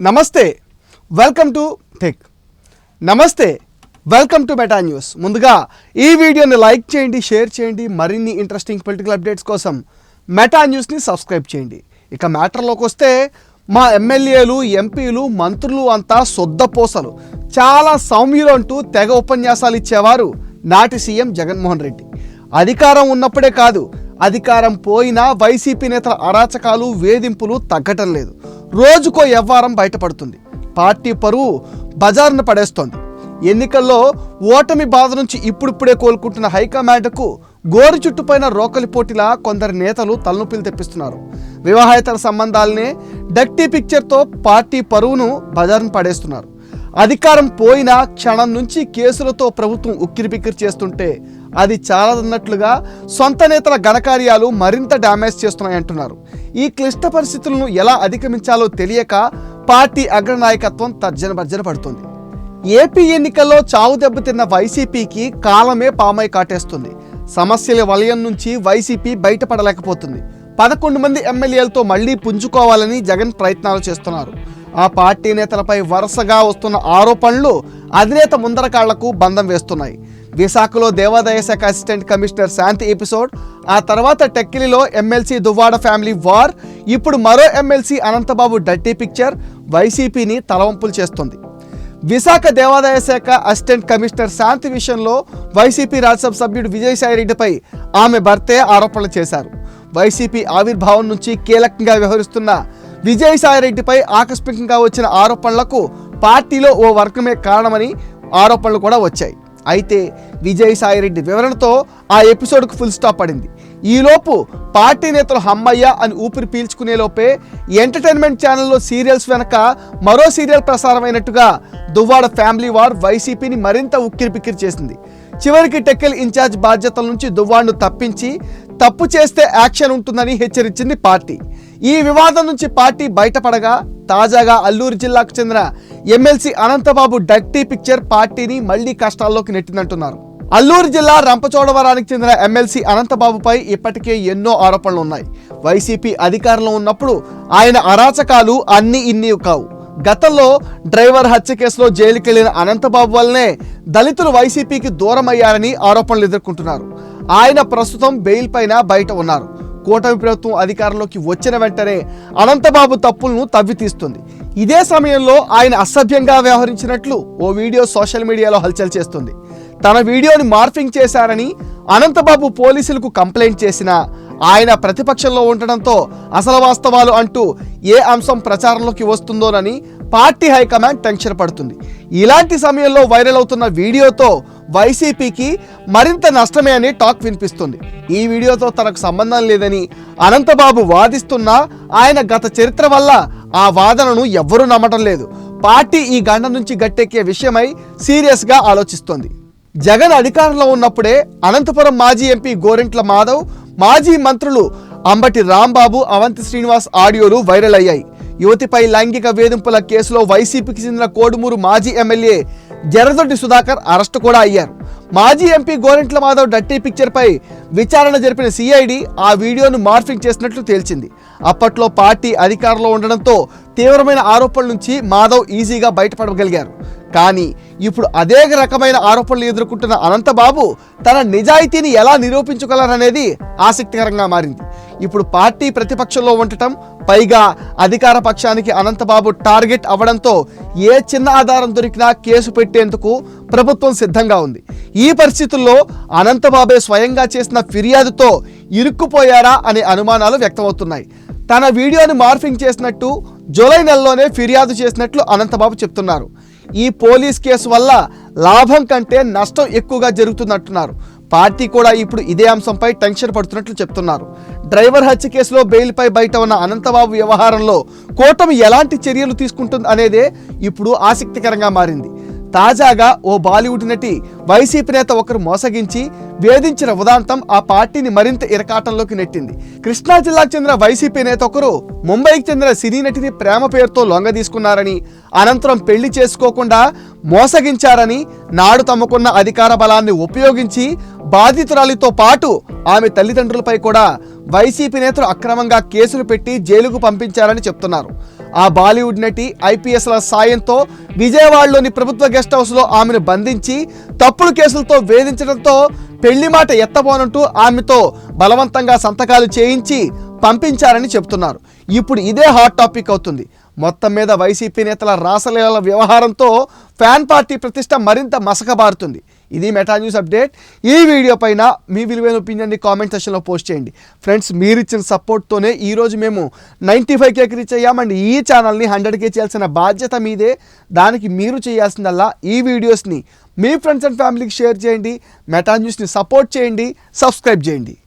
నమస్తే welcome to tech. నమస్తే welcome to meta news. ముందుగా ఈ వీడియోని లైక్ చేయండి షేర్ చేయండి మరిన్ని ఇంట్రెస్టింగ్ పొలిటికల్ అప్డేట్స్ కోసం మెటా న్యూస్ని సబ్స్క్రైబ్ చేయండి. ఇక మ్యాటర్లోకి వస్తే మా ఎమ్మెల్యేలు ఎంపీలు మంత్రులు అంతా సొద్దపోసలు చాలా సౌమ్యులు అంటూ తెగ ఉపన్యాసాలు ఇచ్చేవారు నాటి సీఎం జగన్మోహన్ రెడ్డి. అధికారం ఉన్నప్పుడే కాదు అధికారం పోయినా వైసీపీ నేతల అరాచకాలు వేధింపులు తగ్గటం లేదు. రోజుకో వ్యవహారం బయటపడుతుంది. పార్టీ పరువు బజారున పడేస్తోంది. ఎన్నికల్లో ఓటమి బాధ నుంచి ఇప్పుడిప్పుడే కోలుకుంటున్న హైకమాండ్కు గోరు చుట్టుపైన రోకలి పోటీలా కొందరు నేతలు తలనొప్పిలు తెప్పిస్తున్నారు. వివాహేతర సంబంధాలనే డక్టీ పిక్చర్తో పార్టీ పరువును బజారును పడేస్తున్నారు. అధికారం పోయిన క్షణం నుంచి కేసులతో ప్రభుత్వం ఉక్కిరిబిక్కిరి చేస్తుంటే అది చాలదన్నట్లుగా సొంత నేతల ఘనకార్యాలు మరింత డ్యామేజ్ చేస్తున్నాయంటున్నారు. ఈ క్లిష్ట పరిస్థితులను ఎలా అధిగమించాలో తెలియక పార్టీ అగ్రనాయకత్వం తర్జన భర్జన పడుతుంది. ఏపీ ఎన్నికల్లో చావు దెబ్బతిన్న వైసీపీకి కాలమే పామై కాటేస్తుంది. సమస్యల వలయం నుంచి వైసీపీ బయటపడలేకపోతుంది. పదకొండు మంది ఎమ్మెల్యేలతో మళ్ళీ పుంజుకోవాలని జగన్ ప్రయత్నాలు చేస్తున్నారు. ఆ పార్టీ నేతలపై వరుసగా వస్తున్న ఆరోపణలు అధినేత ముందరకాళ్ళకు బంధం వేస్తున్నాయి. విశాఖలో దేవాదాయ శాఖ అసిస్టెంట్ కమిషనర్ శాంతి ఎపిసోడ్ ఆ తర్వాత టెక్కిలిలో ఎమ్మెల్సీ దువ్వాడ ఫ్యామిలీ వార్ ఇప్పుడు మరో ఎమ్మెల్సీ అనంతబాబు డట్టి పిక్చర్ వైసీపీని తలవంపులు చేస్తుంది. విశాఖ దేవాదాయ శాఖ అసిస్టెంట్ కమిషనర్ శాంతి విషయంలో వైసీపీ రాజ్యసభ సభ్యుడు విజయసాయిరెడ్డిపై ఆమె భర్తే ఆరోపణలు చేశారు. వైసీపీ ఆవిర్భావం నుంచి కీలకంగా వ్యవహరిస్తున్న విజయసాయిరెడ్డిపై ఆకస్మికంగా వచ్చిన ఆరోపణలకు పార్టీలో ఓ వర్గమే కారణమని ఆరోపణలు కూడా వచ్చాయి. అయితే విజయసాయిరెడ్డి వివరణతో ఆ ఎపిసోడ్కు ఫుల్ స్టాప్ పడింది. ఈలోపు పార్టీ నేతలు హమ్మయ్య అని ఊపిరి పీల్చుకునే లోపే ఎంటర్టైన్మెంట్ ఛానల్లో సీరియల్స్ వెనక మరో సీరియల్ ప్రసారమైనట్టుగా దువ్వాడ ఫ్యామిలీ వార్ వైసీపీని మరింత ఉక్కిరిపిక్కిరి చేసింది. చివరికి టెక్కల్ ఇన్ఛార్జ్ బాధ్యతల నుంచి దువ్వాడ్ను తప్పించి తప్పు చేస్తే యాక్షన్ ఉంటుందని హెచ్చరించింది పార్టీ. ఈ వివాదం నుంచి పార్టీ బయటపడగా తాజాగా అల్లూరు జిల్లాకు చెందిన ఎమ్మెల్సీ అనంతబాబు డక్టీ పిక్చర్ పార్టీని మళ్ళీ కష్టాల్లోకి నెట్టిందంటున్నారు. అల్లూరు జిల్లా రంపచోడవరానికి చెందిన ఎమ్మెల్సీ అనంతబాబుపై ఇప్పటికే ఎన్నో ఆరోపణలు ఉన్నాయి. వైసీపీ అధికారంలో ఉన్నప్పుడు ఆయన అరాచకాలు అన్ని ఇన్ని కావు. గతంలో డ్రైవర్ హత్య కేసులో జైలుకెళ్ళిన అనంతబాబు వల్లనే దళితులు వైసీపీకి దూరం అయ్యారని ఆరోపణలు ఎదుర్కొంటున్నారు. ఆయన ప్రస్తుతం బెయిల్ పైన బయట ఉన్నారు. కూటమి ప్రభుత్వం అధికారంలోకి వచ్చిన వెంటనే అనంతబాబు తప్పులను తవ్వితీస్తుంది. ఇదే సమయంలో ఆయన అసభ్యంగా వ్యవహరించినట్లు ఓ వీడియో సోషల్ మీడియాలో హల్చల్ చేస్తుంది. తన వీడియోని మార్ఫింగ్ చేశారని అనంతబాబు పోలీసులకు కంప్లైంట్ చేసినా ఆయన ప్రతిపక్షంలో ఉండడంతో అసలు వాస్తవాలు అంటూ ఏ అంశం ప్రచారంలోకి వస్తుందోనని పార్టీ హైకమాండ్ టెన్షన్ పడుతుంది. ఇలాంటి సమయంలో వైరల్ అవుతున్న వీడియోతో వైసీపీకి మరింత నష్టమే అని టాక్ వినిపిస్తుంది. ఈ వీడియోతో తనకు సంబంధం లేదని అనంతబాబు వాదిస్తున్నా ఆయన గత చరిత్ర వల్ల ఆ వాదనను ఎవ్వరూ నమ్మటం లేదు. పార్టీ ఈ గండ నుంచి గట్టెక్కే విషయమై సీరియస్గా ఆలోచిస్తోంది. జగన్ అధికారంలో ఉన్నప్పుడే అనంతపురం మాజీ ఎంపీ గోరెంట్ల మాధవ్ మాజీ మంత్రులు అంబటి రాంబాబు అవంతి శ్రీనివాస్ ఆడియోలు వైరల్ అయ్యాయి. యువతిపై లైంగిక వేధింపుల కేసులో వైసీపీకి చెందిన కోడుమూరు మాజీ ఎమ్మెల్యే జరదొడ్డి సుధాకర్ అరెస్టు కూడా అయ్యారు. మాజీ ఎంపీ గోరెంట్ల మాధవ్ డట్టి పిక్చర్పై విచారణ జరిపిన సిఐడి ఆ వీడియోను మార్ఫింగ్ చేసినట్లు తేల్చింది. అప్పట్లో పార్టీ అధికారంలో ఉండడంతో తీవ్రమైన ఆరోపణల నుంచి మాధవ్ ఈజీగా బయటపడగలిగారు. కానీ ఇప్పుడు అదే రకమైన ఆరోపణలు ఎదుర్కొంటున్న అనంతబాబు తన నిజాయితీని ఎలా నిరూపించగలరనేది ఆసక్తికరంగా మారింది. ఇప్పుడు పార్టీ ప్రతిపక్షంలో ఉండటం పైగా అధికార పక్షానికి అనంతబాబు టార్గెట్ అవ్వడంతో ఏ చిన్న ఆధారం దొరికినా కేసు పెట్టేందుకు ప్రభుత్వం సిద్ధంగా ఉంది. ఈ పరిస్థితుల్లో అనంతబాబే స్వయంగా చేసిన ఫిర్యాదుతో ఇరుక్కుపోయారా అనే అనుమానాలు వ్యక్తమవుతున్నాయి. తన వీడియోని మార్ఫింగ్ చేసినట్టు జూలై నెలలోనే ఫిర్యాదు చేసినట్లు అనంతబాబు చెప్తున్నారు. ఈ పోలీస్ కేసు వల్ల లాభం కంటే నష్టం ఎక్కువగా జరుగుతున్నట్టున్నారు. పార్టీ కూడా ఇప్పుడు ఇదే అంశంపై టెన్షన్ పడుతున్నట్లు చెప్తున్నారు. డ్రైవర్ హత్య కేసులో బెయిల్పై బయట ఉన్న అనంతబాబు వ్యవహారంలో కూటమి ఎలాంటి చర్యలు తీసుకుంటుంది అనేదే ఇప్పుడు ఆసక్తికరంగా మారింది. తాజాగా ఓ బాలీవుడ్ నటి వైసీపీ నేత ఒకరు మోసగించి వేధించిన ఉదాంతం ఆ పార్టీని మరింత ఇరకాటంలోకి నెట్టింది. కృష్ణా జిల్లాకు చెందిన వైసీపీ నేత ఒకరు ముంబైకి చెందిన సినీ నటిని ప్రేమ పేరుతో లొంగ తీసుకున్నారని అనంతరం పెళ్ళి చేసుకోకుండా మోసగించారని నాడు తమకున్న అధికార బలాన్ని ఉపయోగించి బాధితురాలితో పాటు ఆమె తల్లిదండ్రులపై కూడా వైసీపీ నేతలు అక్రమంగా కేసులు పెట్టి జైలుకు పంపించారని చెప్తున్నారు. ఆ బాలీవుడ్ నటి ఐపీఎస్ల సాయంతో విజయవాడలోని ప్రభుత్వ గెస్ట్ హౌస్లో ఆమెను బంధించి తప్పుడు కేసులతో వేధించడంతో పెళ్ళి మాట ఎత్తబోనంటూ ఆమెతో బలవంతంగా సంతకాలు చేయించి పంపించారని చెప్తున్నారు. ఇప్పుడు ఇదే హాట్ టాపిక్ అవుతుంది. మొత్తం మీద వైసీపీ నేతల రాసలీల వ్యవహారంతో ఫ్యాన్ పార్టీ ప్రతిష్ట మరింత మసకబారుతుంది. ఇది మెటా న్యూస్ అప్డేట్. ఈ వీడియో పైన మీ విలువైన ఒపీనియన్ని కామెంట్ సెక్షన్లో పోస్ట్ చేయండి. ఫ్రెండ్స్ మీరు ఇచ్చిన సపోర్ట్తోనే ఈరోజు మేము నైంటీ ఫైవ్ కేకి రీచ్ అయ్యామండి ఈ ఛానల్ని హండ్రెడ్ కే చేయాల్సిన బాధ్యత మీదే. దానికి మీరు చేయాల్సిందల్లా ఈ వీడియోస్ని మీ ఫ్రెండ్స్ అండ్ ఫ్యామిలీకి షేర్ చేయండి. మెటా న్యూస్ని సపోర్ట్ చేయండి. సబ్స్క్రైబ్ చేయండి.